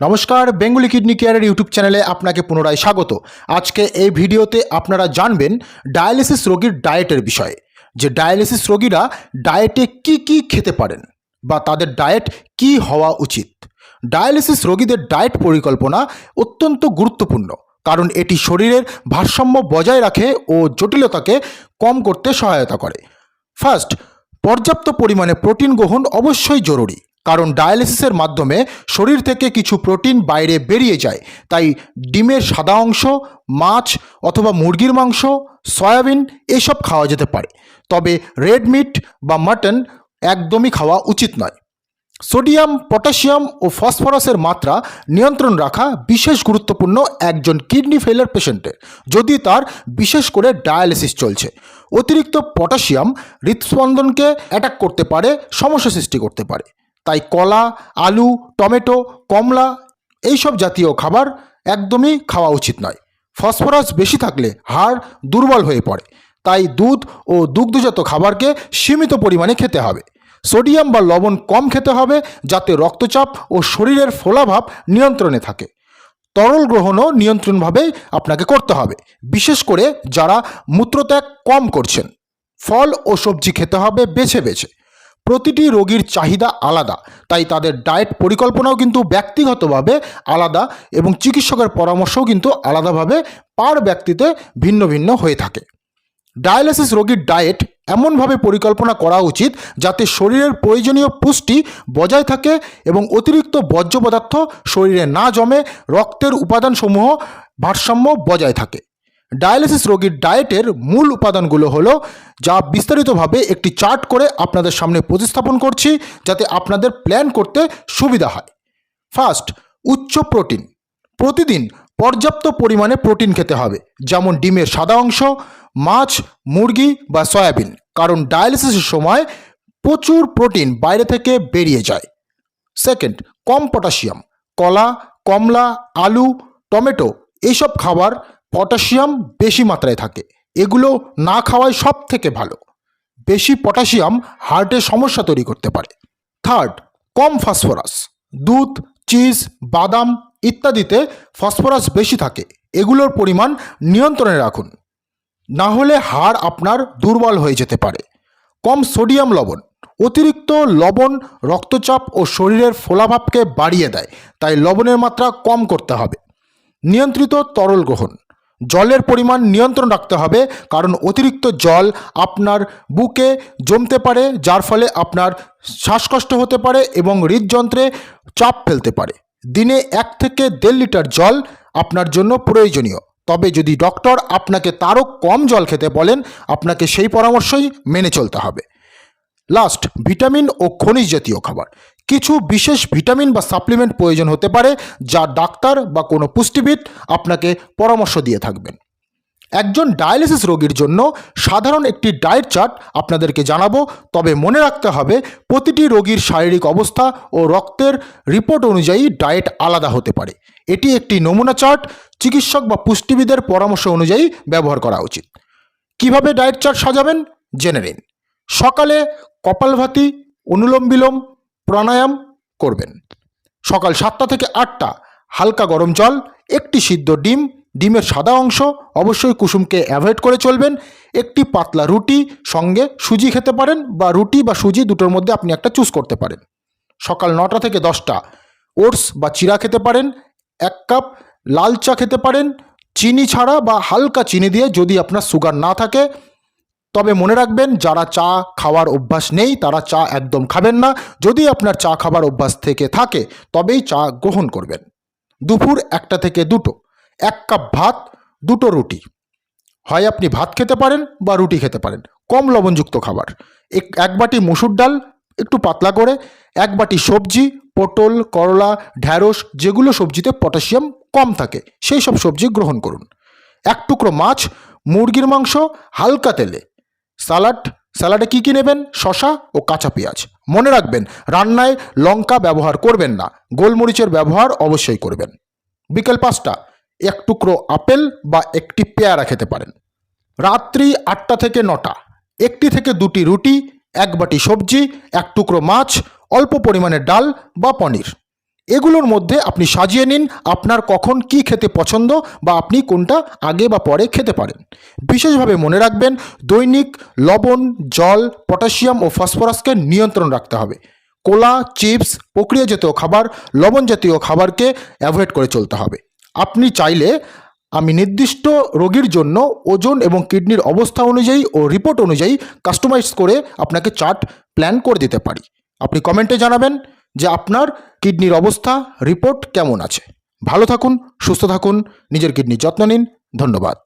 নমস্কার, Bengali kidney কেয়ারের YouTube চ্যানেলে আপনাকে পুনরায় স্বাগত। আজকে এই ভিডিওতে আপনারা জানবেন ডায়ালিসিস রোগীর ডায়েটের বিষয়ে। যে ডায়ালিসিস রোগীরা ডায়েটে কি কি খেতে পারেন বা তাদের ডায়েট কি হওয়া উচিত। ডায়ালিসিস রোগীদের ডায়েট পরিকল্পনা অত্যন্ত গুরুত্বপূর্ণ, কারণ এটি শরীরের ভারসাম্য বজায় রাখে ও জটিলতাকে কম করতে সহায়তা করে। ফার্স্ট, পর্যাপ্ত পরিমাণে প্রোটিন গ্রহণ অবশ্যই জরুরি। কারণ ডায়ালিসিসের মাধ্যমে শরীর থেকে কিছু প্রোটিন বাইরে বেরিয়ে যায়। তাই ডিমের সাদা অংশ, মাছ অথবা মুরগির মাংস, সয়াবিন এসব খাওয়া যেতে পারে। তবে রেড মিট বা মাটন একদমই খাওয়া উচিত নয়। সোডিয়াম, পটাশিয়াম ও ফসফরাসের মাত্রা নিয়ন্ত্রণ রাখা বিশেষ গুরুত্বপূর্ণ একজন কিডনি ফেলার পেশেন্টের, যদি তার বিশেষ করে ডায়ালিসিস চলছে। অতিরিক্ত পটাশিয়াম হৃদস্পন্দনকে অ্যাটাক করতে পারে, সমস্যা সৃষ্টি করতে পারে। তাই কলা, আলু, টমেটো, কমলা এইসব জাতীয় খাবার একদমই খাওয়া উচিত নয়। ফসফরাস বেশি থাকলে হাড় দুর্বল হয়ে পড়ে। তাই দুধ ও দুগ্ধজাত খাবারকে সীমিত পরিমাণে খেতে হবে। সোডিয়াম বা লবণ কম খেতে হবে যাতে রক্তচাপ ও শরীরের ফোলাভাব নিয়ন্ত্রণে থাকে। তরল গ্রহণও নিয়ন্ত্রণভাবে আপনাকে করতে হবে, বিশেষ করে যারা মূত্রত্যাগ কম করছেন। ফল ও সবজি খেতে হবে বেছে বেছে। প্রতিটি রোগীর চাহিদা আলাদা, তাই তাদের ডায়েট পরিকল্পনাও কিন্তু ব্যক্তিগতভাবে আলাদা এবং চিকিৎসকের পরামর্শও কিন্তু আলাদাভাবে পার ব্যক্তিতে ভিন্ন ভিন্ন হয়ে থাকে। ডায়ালিসিস রোগীর ডায়েট এমনভাবে পরিকল্পনা করা উচিত যাতে শরীরের প্রয়োজনীয় পুষ্টি বজায় থাকে এবং অতিরিক্ত বর্জ্য পদার্থ শরীরে না জমে রক্তের উপাদানসমূহ ভারসাম্য বজায় থাকে। ডায়ালিসিস রোগীর ডায়েটের মূল উপাদানগুলো হলো, যা বিস্তারিতভাবে একটি চার্ট করে আপনাদের সামনে প্রতিস্থাপন করছি, যাতে আপনাদের প্ল্যান করতে সুবিধা হয়। ফার্স্ট, উচ্চ প্রোটিন। প্রতিদিন পর্যাপ্ত পরিমাণে প্রোটিন খেতে হবে, যেমন ডিমের সাদা অংশ, মাছ, মুরগি বা সয়াবিন, কারণ ডায়ালিসিসের সময় প্রচুর প্রোটিন বাইরে থেকে বেরিয়ে যায়। সেকেন্ড, কম পটাশিয়াম। কলা, কমলা, আলু, টমেটো, এইসব খাবার পটাশিয়াম বেশি মাত্রায় থাকে। এগুলো না খাওয়াই সব থেকে ভালো। বেশি পটাশিয়াম হার্টের সমস্যা তৈরি করতে পারে। থার্ড, কম ফসফরাস। দুধ, চিজ, বাদাম ইত্যাদিতে ফসফরাস বেশি থাকে। এগুলোর পরিমাণ নিয়ন্ত্রণে রাখুন। না হলে হাড় আপনার দুর্বল হয়ে যেতে পারে। কম সোডিয়াম লবণ। অতিরিক্ত লবণ রক্তচাপ ও শরীরের ফোলাভাবকে বাড়িয়ে দেয়, তাই লবণের মাত্রা কম করতে হবে। নিয়ন্ত্রিত তরল গ্রহণ। জলের পরিমাণ নিয়ন্ত্রণ রাখতে হবে, কারণ অতিরিক্ত জল আপনার বুকে জমতে পারে, যার ফলে আপনার শ্বাসকষ্ট হতে পারে এবং হৃদযন্ত্রে চাপ ফেলতে পারে। দিনে এক থেকে দেড় লিটার জল আপনার জন্য প্রয়োজনীয়। তবে যদি ডক্টর আপনাকে তারও কম জল খেতে বলেন, আপনাকে সেই পরামর্শই মেনে চলতে হবে। লাস্ট, ভিটামিন ও খনিজ জাতীয় খাবার। কিছু বিশেষ ভিটামিন বা সাপ্লিমেন্ট প্রয়োজন হতে পারে যা ডাক্তার বা কোনো পুষ্টিবিদ আপনাকে পরামর্শ দিয়ে থাকবেন। একজন ডায়ালিসিস রোগীর জন্য সাধারণ একটি ডায়েট চার্ট আপনাদেরকে জানাব, তবে মনে রাখতে হবে প্রতিটি রোগীর শারীরিক অবস্থা ও রক্তের রিপোর্ট অনুযায়ী ডায়েট আলাদা হতে পারে। এটি একটি নমুনা চার্ট, চিকিৎসক বা পুষ্টিবিদের পরামর্শ অনুযায়ী ব্যবহার করা উচিত। কীভাবে ডায়েট চার্ট সাজাবেন? জেনে নিন। সকালে কপালভাতি, অনুলোম বিলোম প্রাণায়াম করবেন। সকাল সাতটা থেকে আটটা, হালকা গরম জল, একটি সিদ্ধ ডিম, ডিমের সাদা অংশ, অবশ্যই কুসুমকে অ্যাভয়েড করে চলবেন। একটি পাতলা রুটি সঙ্গে সুজি খেতে পারেন বা রুটি বা সুজি দুটোর মধ্যে আপনি একটা চুজ করতে পারেন। সকাল নটা থেকে দশটা, ওটস বা চিরা খেতে পারেন, এক কাপ লাল চা খেতে পারেন, চিনি ছাড়া বা হালকা চিনি দিয়ে যদি আপনার সুগার না থাকে তবে মনে রাখবেন, যারা চা খাওয়ার অভ্যাস নেই, তারা চা একদম খাবেন না। যদি আপনার চা খাবার অভ্যাস থেকে থাকে, তবেই চা গ্রহণ করবেন। দুপুর একটা থেকে দুটো। এক কাপ ভাত, দুটো রুটি। হয় আপনি ভাত খেতে পারেন বা রুটি খেতে পারেন। কম লবণযুক্ত খাবার। এক বাটি মুসুর ডাল, একটু পাতলা করে। এক বাটি সবজি, পটল, করলা, ঢ্যাঁড়স, যেগুলো সবজিতে পটাশিয়াম কম থাকে, সেই সব সবজি গ্রহণ করুন। এক টুকরো মাছ, মুরগির মাংস, হালকা তেলে। স্যালাড স্যালাডে কী কী নেবেন? শশা ও কাঁচা পেঁয়াজ। মনে রাখবেন, রান্নায় লঙ্কা ব্যবহার করবেন না। গোলমরিচের ব্যবহার অবশ্যই করবেন। বিকেল পাঁচটা, এক টুকরো আপেল বা একটি পেয়ারা খেতে পারেন। রাত্রি আটটা থেকে নটা, একটি থেকে দুটি রুটি, এক বাটি সবজি, এক টুকরো মাছ, অল্প পরিমাণে ডাল বা পনির। এগুলোর মধ্যে আপনি সাজিয়ে নিন আপনার কখন কি খেতে পছন্দ বা আপনি কোনটা আগে বা পরে খেতে পারেন। বিশেষভাবে মনে রাখবেন দৈনিক লবণ, জল, পটাশিয়াম ও ফসফরাসকে নিয়ন্ত্রণ রাখতে হবে। কোলা, চিপস প্রক্রিয়াজাত খাবার, লবণ জাতীয় খাবারকে অ্যাভয়েড করে চলতে হবে। আপনি চাইলে আমি নির্দিষ্ট রোগীর জন্য ওজন এবং কিডনির অবস্থা অনুযায়ী ও রিপোর্ট অনুযায়ী কাস্টমাইজ করে আপনাকে চার্ট প্ল্যান করে দিতে পারি। আপনি কমেন্টে জানাবেন। যে আপনার কিডনির অবস্থা রিপোর্ট কেমন আছে? ভালো থাকুন, সুস্থ থাকুন, নিজের কিডনির যত্ন নিন, ধন্যবাদ।